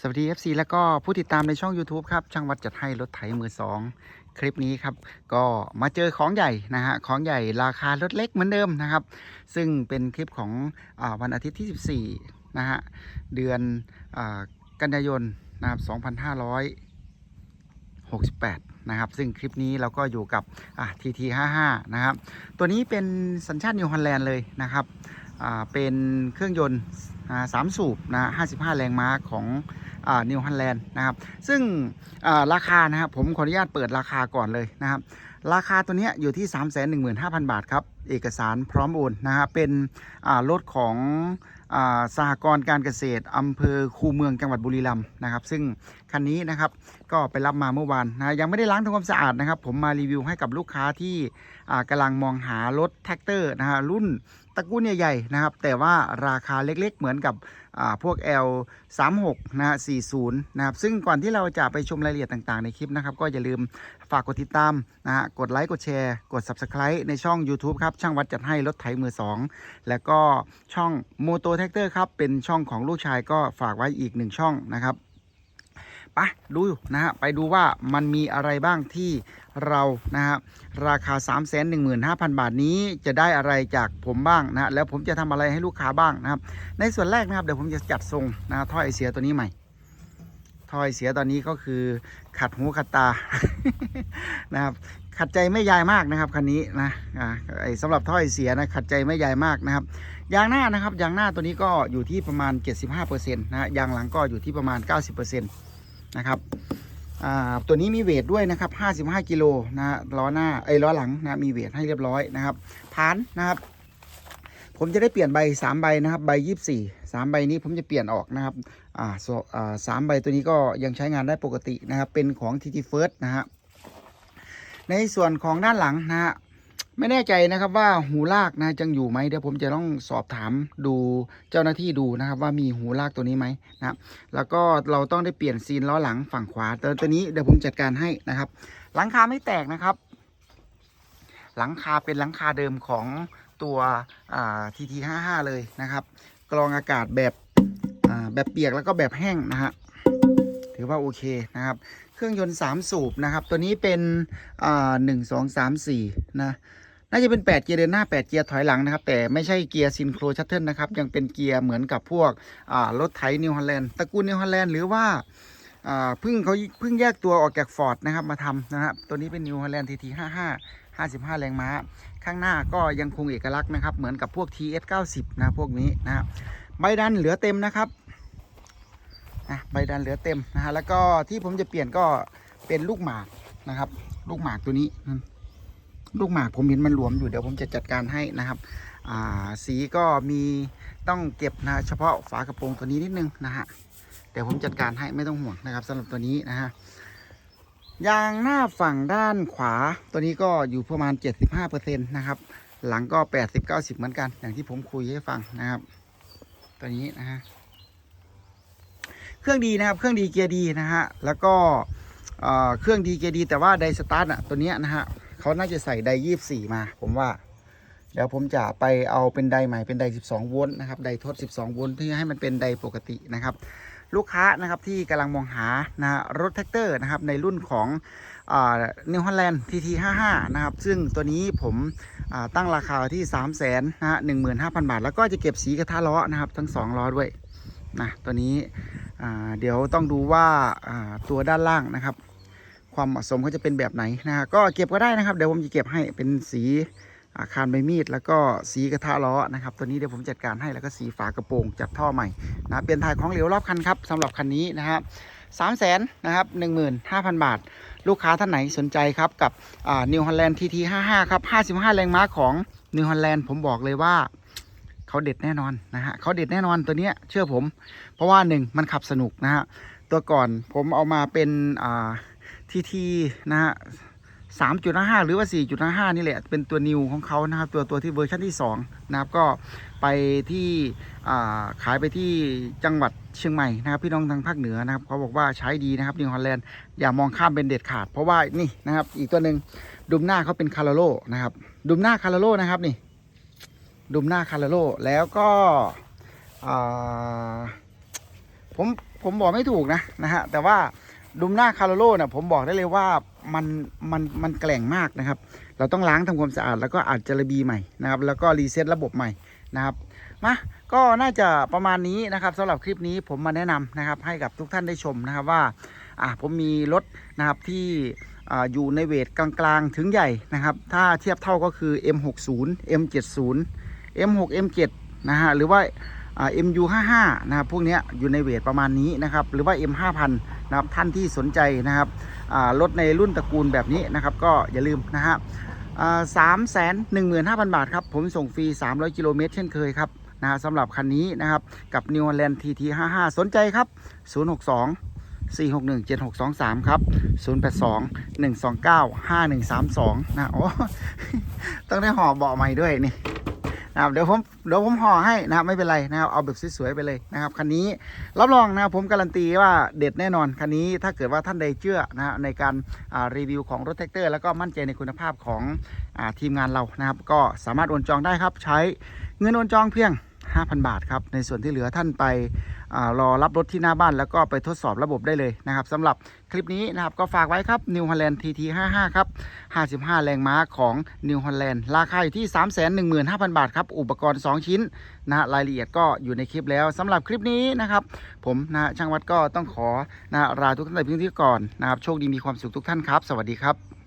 สวัสดี FC แล้วก็ผู้ติดตามในช่อง YouTube ครับ ช่างวัดจัดให้รถไถมือสองคลิปนี้ครับ ก็มาเจอของใหญ่นะฮะ ของใหญ่ราคารถเล็กเหมือนเดิมนะครับ ซึ่งเป็นคลิปของอวันอาทิตย์ที่ 14 นะฮะ เดือนอกันยายนนะครับ2568 นะครับ ซึ่งคลิปนี้เราก็อยู่กับอ่า TT 55 นะครับ ตัวนี้เป็นสัญชาตินิวฮอลแลนด์เลยนะครับเป็นเครื่องยนต์สามสูบนะ55 แรงม้าของ นิวฮันแลนด์นะครับ ซึ่งราคานะครับผมขออนุญาตเปิดราคาก่อนเลยนะครับราคาตัวนี้อยู่ที่ 315,000 บาทครับ เอกสารพร้อมโอนนะครับเป็นรถของอสหกรณ์การเกษตรอำเภอคูเมืองจังหวัดบุรีรัมย์นะครับ ซึ่งคันนี้นะครับก็ไปรับมาเมื่อวานนะยังไม่ได้ล้างทำความสะอาดนะครับ ผมมารีวิวให้กับลูกค้าที่อ่ากำลังมองหารถแท็กเตอร์นะฮะรุ่นตระกูลใหญ่ๆนะครับ แต่ว่าราคาเล็กๆ เหมือนกับอ่าพวก L 3 6 นะฮะ40 นะครับ ซึ่งก่อนที่เราจะไปชมรายละเอียดต่างๆ ในคลิปนะครับ ก็อย่าลืมฝากกดติดตามนะฮะกดไลค์กดแชร์กด Subscribe ในช่อง YouTube ครับ ช่างวัดจัดให้รถไถมือ 2 แล้วก็ช่อง m o t o t r a c t o r ครับ เป็นช่องของลูกชายก็ฝากไว้อีกหนึ่งช่องนะครับไปดูนะฮะไปดูว่ามันมีอะไรบ้างที่เรานะฮะราคา 3 1 5 0 0 0 บาทนี้จะได้อะไรจากผมบ้างนะฮะแล้วผมจะทำอะไรให้ลูกค้าบ้างนะครับ ในส่วนแรกนะครับเดี๋ยวผมจะจัดทรงนะท่อไอเสียตัวนี้ใหม่ท่อไอเสียตอนนี้ก็คือขัดหูขัดตานะครับ ขัดใจไม่ยายมากนะครับคันนี้นะอ่าไอสำหรับท่อไอเสียนะขัดใจไม่ยายมากนะครับยางหน้านะครับยางหน้าตัวนี้ก็อยู่ที่ประมาณ 75%นะฮะยางหลังก็อยู่ที่ประมาณ 90%นะครับอ่าตัวนี้มีเวทด้วยนะครับ 55 กิโลนะล้อหน้าไอ้ล้อหลังนะมีเวทให้เรียบร้อยนะครับพานนะครับ ผมจะได้เปลี่ยนใบ 3 ใบนะครับใบ 24 3 ใบนี้ผมจะเปลี่ยนออกนะครับอ่าส่วนอ่าสามใบตัวนี้ก็ยังใช้งานได้ปกตินะครับเป็นของ TT First นะฮะ ในส่วนของด้านหลังนะฮะไม่แน่ใจนะครับว่าหูลากนะยังอยู่ไหมเดี๋ยวผมจะต้องสอบถามดูเจ้าหน้าที่ดูนะครับว่ามีหูลากตัวนี้ไหมนะแล้วก็เราต้องได้เปลี่ยนซีนล้อหลังฝั่งขวาแต่ตัวนี้เดี๋ยวผมจัดการให้นะครับ หลังคาไม่แตกนะครับ หลังคาเป็นหลังคาเดิมของตัวทีทีห้าห้าเลยนะครับ กรองอากาศแบบแบบเปียกแล้วก็แบบแห้งนะฮะ ถือว่าโอเคนะครับ เครื่องยนต์ 3 สูบนะครับ ตัวนี้เป็นอ่าหนึ่งสองสามสี่นะ น่าจะเป็น 8 เกียร์เดินหน้า 8 เกียร์ถอยหลังนะครับ แต่ไม่ใช่เกียร์ซินโครชัตเทิลนะครับ ยังเป็นเกียร์เหมือนกับพวกอ่ารถไถนิวฮอลแลนด์ตระกูลนิวฮอลแลนด์หรือว่าอ่าเพิ่งเขาเพิ่งแยกตัวออกจากฟอร์ดนะครับมาทำนะครับ ตัวนี้เป็นนิวฮอลแลนด์ทีทีห้าห้าห้าสิบห้าแรงม้า ข้างหน้าก็ยังคงเอกลักษณ์นะครับ เหมือนกับพวก TS 90 นะ พวกนี้นะครับใบดันเหลือเต็มนะครับ่ะใบดันเหลือเต็มนะฮะแล้วก็ที่ผมจะเปลี่ยนก็เป็นลูกหมากนะครับ ลูกหมากตัวนี้ ลูกหมากผมเห็นมันหลวมอยู่เดี๋ยวผมจะจัดการให้นะครับสีก็มีต้องเก็บนะเฉพาะฝากระโปรงตัวนี้นิดนึงนะฮะเดี๋ยวผมจัดการให้ไม่ต้องห่วงนะครับสำหรับตัวนี้นะฮะยางหน้าฝั่งด้านขวาตัวนี้ก็อยู่ประมาณ 75%นะครับหลังก็ 80-90 เหมือนกัน อย่างที่ผมคุยให้ฟังนะครับ ตัวนี้นะฮะ เครื่องดีนะครับ เครื่องดีเกียร์ดีนะฮะ แล้วก็เอ่อเครื่องดีเกียร์ดี แต่ว่าไดสตาร์ทอะตัวเนี้ยนะฮะเขาน่าจะใส่ไดยี่สี่มา ผมว่า เดี๋ยวผมจะไปเอาเป็นไดใหม่เป็นได12โวลต์นะครับไดทด 12โวลต์ที่ให้มันเป็นไดปกตินะครับ ลูกค้านะครับที่กำลังมองหานะฮะรถแท็กเตอร์นะครับในรุ่นของนิวฮอลแลนด์ TT55 นะครับ ซึ่งตัวนี้ผมตั้งราคาที่3 0 0 0 0นนะฮะ15,000 บาท แล้วก็จะเก็บสีกระทะล้อนะครับ ทั้ง 2 ล้อด้วย นะตัวนี้เดี๋ยวต้องดูว่าาตัวด้านล่างนะครับ ความเหมาะสมเขาจะเป็นแบบไหนนะก็เก็บก็ได้นะครับ เดี๋ยวผมจะเก็บให้เป็นสีอาคารใบมีด แล้วก็สีกระทะล้อนะครับ ตัวนี้เดี๋ยวผมจัดการให้แล้วก็สีฝากระโปรงจับท่อใหม่นะเป็นถ่ายของเหลวรอบคันครับสำหรับคันนี้นะครับสามแสนนะครับหนึ่งหมื่นห้าพันบาท ลูกค้าท่านไหนสนใจครับกับนิวฮอลแลนด์ทีทีห้าห้าครับห้าสิบห้าแรงม้าของนิวฮอลแลนด์ผมบอกเลยว่า เขาเด็ดแน่นอนนะฮะเขาเด็ดแน่นอนตัวเนี้ยเชื่อผม เพราะว่าหนึ่งมันขับสนุกนะฮะตัวก่อนผมเอามาเป็นอ่าทีทีนะฮะสามจุดห้าหรือว่าสี่จุดห้านี่แหละ เป็นตัวนิวของเขานะครับตัวตัวที่เวอร์ชันที่สองนะครับก็ไปที่ขายไปที่จังหวัดเชียงใหม่นะครับ พี่น้องทางภาคเหนือนะครับเขาบอกว่าใช้ดีนะครับนิวฮอลแลนด์อย่ามองข้ามเป็นเด็ดขาด เพราะว่านี่นะครับ อีกตัวหนึ่งดุมหน้าเขาเป็นคาร์โลนะครับดุมหน้าคาร์โลนะครับนี่ ดุมหน้าคาร์โลแล้วก็ผมผมบอกไม่ถูกนะนะฮะแต่ว่าดุมหน้าคาร์โลเนี่ยผมบอกได้เลยว่ามันมันมันแกล่งมากนะครับ เราต้องล้างทำความสะอาดแล้วก็อาจจะระบีใหม่นะครับ แล้วก็รีเซ็ตระบบใหม่นะครับมาก็น่าจะประมาณนี้นะครับสำหรับคลิปนี้ผมมาแนะนำนะครับ ให้กับทุกท่านได้ชมนะครับว่าอ่าผมมีรถนะครับที่ออยู่ในเวทกลางๆถึงใหญ่นะครับ ถ้าเทียบเท่าก็คือ M60 M70 M6 M7 นะฮะหรือว่าอ่า MU55 นะครับพวกนี้อยู่ในเวทประมาณนี้นะครับหรือว่า M5000 นะครับท่านที่สนใจนะครับอ่ารถในรุ่นตระกูลแบบนี้นะครับก็อย่าลืมนะฮะสามแสนหนึ่งหมื่นห้าพันบาทครับ ผมส่งฟรี 300 กิโลเมตรเช่นเคยครับนะฮะสำหรับคันนี้นะครับ กับ New Holland TT 55สนใจครับ 062 461 7623 ครับ 082 129 5132 นะ โอ้ ต้องได้ห่อเบาะใหม่ด้วยนี่ นะครับเดี๋ยวผมเดี๋ยวผมห่อให้นะครับไม่เป็นไรนะครับเอาแบบสวยๆไปเลยนะครับคันนี้รับรองนะครับผมการันตีว่าเด็ดแน่นอนคันนี้ถ้าเกิดว่าท่านใดเชื่อนะในการรีวิวของรถแท็กเตอร์แล้วก็มั่นใจในคุณภาพของอทีมงานเรานะครับ ก็สามารถโอนจองได้ครับ ใช้เงินโอนจองเพียง 5,000 บาทครับ ในส่วนที่เหลือท่านไปอรอรับรถที่หน้าบ้าน แล้วก็ไปทดสอบระบบได้เลยนะครับสำหรับคลิปนี้นะครับก็ฝากไว้ครับ New Holland TT 55ครับ 55 แรงม้าของ New Holland ราคาอยู่ที่ 315,000 บาทครับ อุปกรณ์ 2 ชิ้นนะฮะรายละเอียดก็อยู่ในคลิปแล้วสำหรับคลิปนี้นะครับ ผมนะฮะช่างวัดก็ต้องขอนะฮะลาทุกท่านไปเพียงที่ก่อนนะครับโชคดีมีความสุขทุกท่านครับ สวัสดีครับ